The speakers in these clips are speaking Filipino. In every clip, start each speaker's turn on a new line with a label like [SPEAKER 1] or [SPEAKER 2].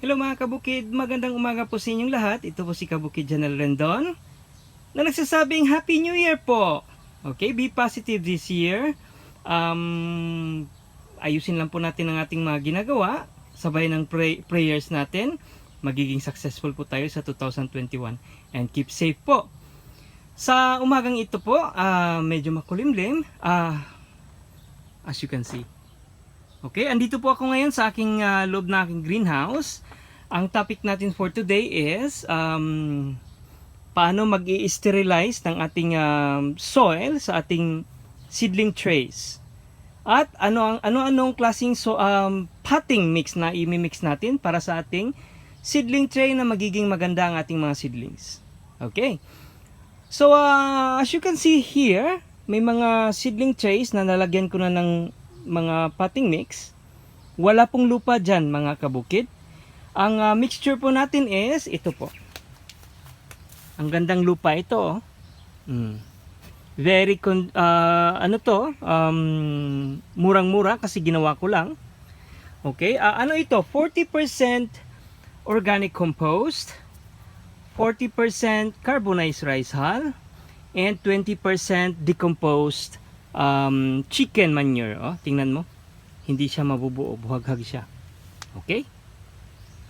[SPEAKER 1] Hello mga kabukid, magandang umaga po sa inyong lahat. Ito po si Kabukid Janel Rendon na nagsasabing Happy New Year po. Okay, be positive this year. Um, ayusin lang po natin ang ating mga ginagawa. Sabay ng pray- prayers natin. Magiging successful po tayo sa 2021. And keep safe po. Sa umagang ito po, ah, medyo makulimlim. Ah, as you can see. Okay, andito po ako ngayon sa aking ah, loob na aking greenhouse. Ang topic natin for today is um, paano mag sterilize ng ating um, soil sa ating seedling trays. At ano ang ano-anong klaseng so, um, potting mix na i-mix natin para sa ating seedling tray na magiging maganda ang ating mga seedlings. Okay. So uh, as you can see here, may mga seedling trays na nalagyan ko na ng mga potting mix. Wala pong lupa dyan mga kabukid. Ang uh, mixture po natin is ito po. Ang gandang lupa ito. oh. Mm. Very con- uh, ano to? Um, murang-mura kasi ginawa ko lang. Okay, ah, ano ito? 40% organic compost, 40% carbonized rice hull, and 20% decomposed um, chicken manure. Oh, tingnan mo. Hindi siya mabubuo, buhaghag siya. Okay?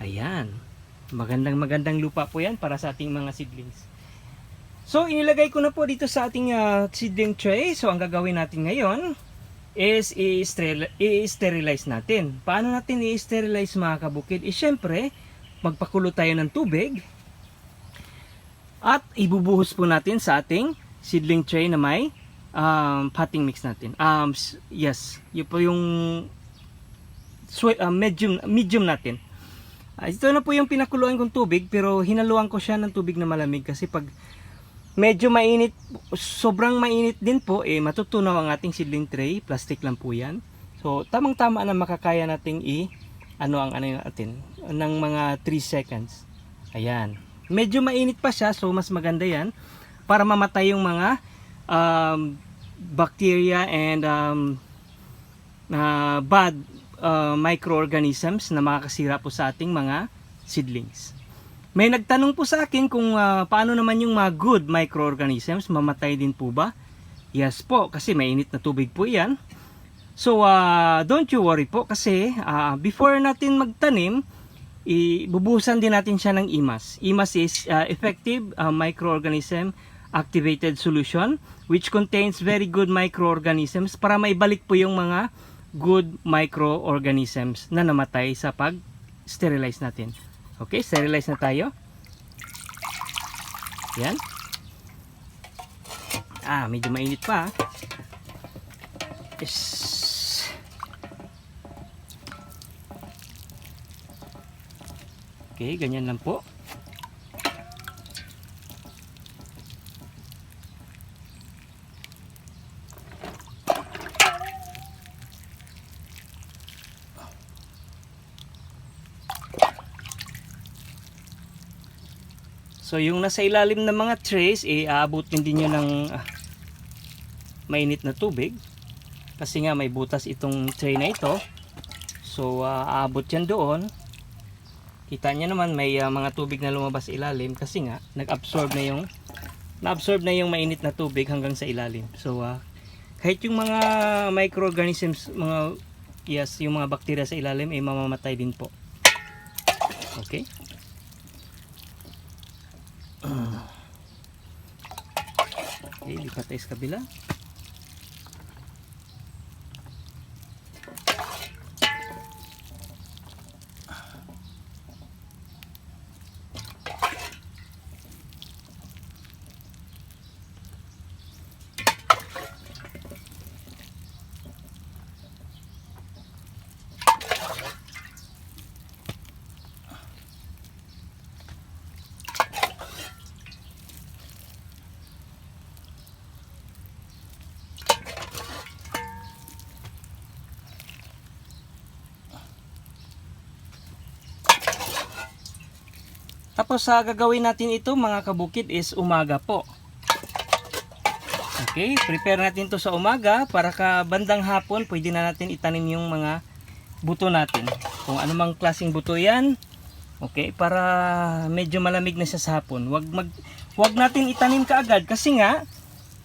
[SPEAKER 1] Ayan. Magandang magandang lupa po yan para sa ating mga seedlings. So, inilagay ko na po dito sa ating ah, seedling tray. So, ang gagawin natin ngayon is i-steril- i-sterilize natin. Paano natin i-sterilize mga kabukid? Eh, syempre, magpakulo tayo ng tubig at ibubuhos po natin sa ating seedling tray na may um, potting mix natin. Um, yes, yun po yung swe- ah, medium, medium natin. Ah, ito na po yung pinakuluan kong tubig pero hinaluan ko siya ng tubig na malamig kasi pag medyo mainit, sobrang mainit din po, eh matutunaw ang ating seedling tray. Plastic lang po yan. So, tamang-tama na makakaya nating i ano ang ano natin ng mga 3 seconds. Ayan. Medyo mainit pa siya so mas maganda yan para mamatay yung mga um, bacteria and um, na bad uh, microorganisms na makakasira po sa ating mga seedlings. May nagtanong po sa akin kung ah, paano naman yung mga good microorganisms, mamatay din po ba? Yes po, kasi mainit na tubig po yan. So, ah, don't you worry po kasi ah, before natin magtanim, ibubuhusan din natin siya ng IMAS. IMAS is ah, Effective ah, Microorganism Activated Solution which contains very good microorganisms para maibalik po yung mga good microorganisms na namatay sa pag-sterilize natin. Okay, sterilize na tayo. Yan. Ah, medyo mainit pa. ah. Yes. Okay, ganyan lang po. So yung nasa ilalim ng mga trays, eh, aabutin din nyo ng ah, mainit na tubig. Kasi nga may butas itong tray na ito. So ah, aabot yan doon. Kita nyo naman may ah, mga tubig na lumabas ilalim kasi nga nag-absorb na yung na-absorb na yung mainit na tubig hanggang sa ilalim. So ah, kahit yung mga microorganisms, mga yes, yung mga bakterya sa ilalim ay mamamatay din po. Okay? Okay, lipat tayo sa kabila. Tapos sa gagawin natin ito mga kabukid is umaga po. Okay, prepare natin to sa umaga para ka bandang hapon pwede na natin itanim yung mga buto natin. Kung anumang klaseng buto yan, Okay, para medyo malamig na siya sa hapon. Wag mag wag natin itanim kaagad kasi nga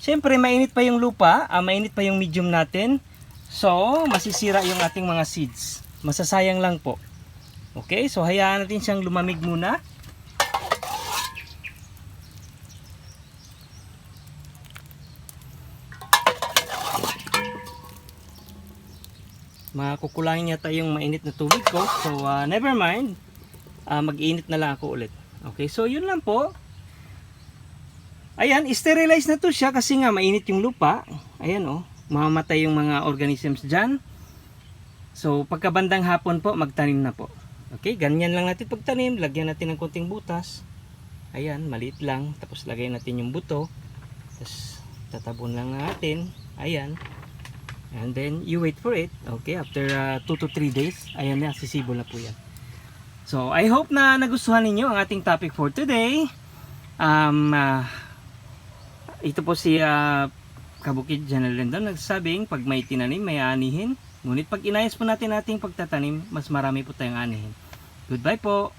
[SPEAKER 1] syempre mainit pa yung lupa, ah, mainit pa yung medium natin. So, masisira yung ating mga seeds. Masasayang lang po. Okay, so hayaan natin siyang lumamig muna. Makukulangin yata yung mainit na tubig ko. So, ah, never mind. Ah, mag-init na lang ako ulit. Okay, so yun lang po. Ayan, sterilize na to siya kasi nga mainit yung lupa. Ayan oh, mamamatay yung mga organisms dyan. So, pagkabandang hapon po, magtanim na po. Okay, ganyan lang natin pagtanim. Lagyan natin ng konting butas. Ayan, maliit lang. Tapos lagay natin yung buto. Tapos tatabon lang natin. Ayan. And then, you wait for it. Okay, after 2 to 3 days, ayan na, sisibol na po yan. So, I hope na nagustuhan ninyo ang ating topic for today. Um, ah, ito po si ah, Kabukid General Rendon nagsasabing pag may tinanim, may anihin. Ngunit pag inayos po natin ating pagtatanim, mas marami po tayong anihin. Goodbye po!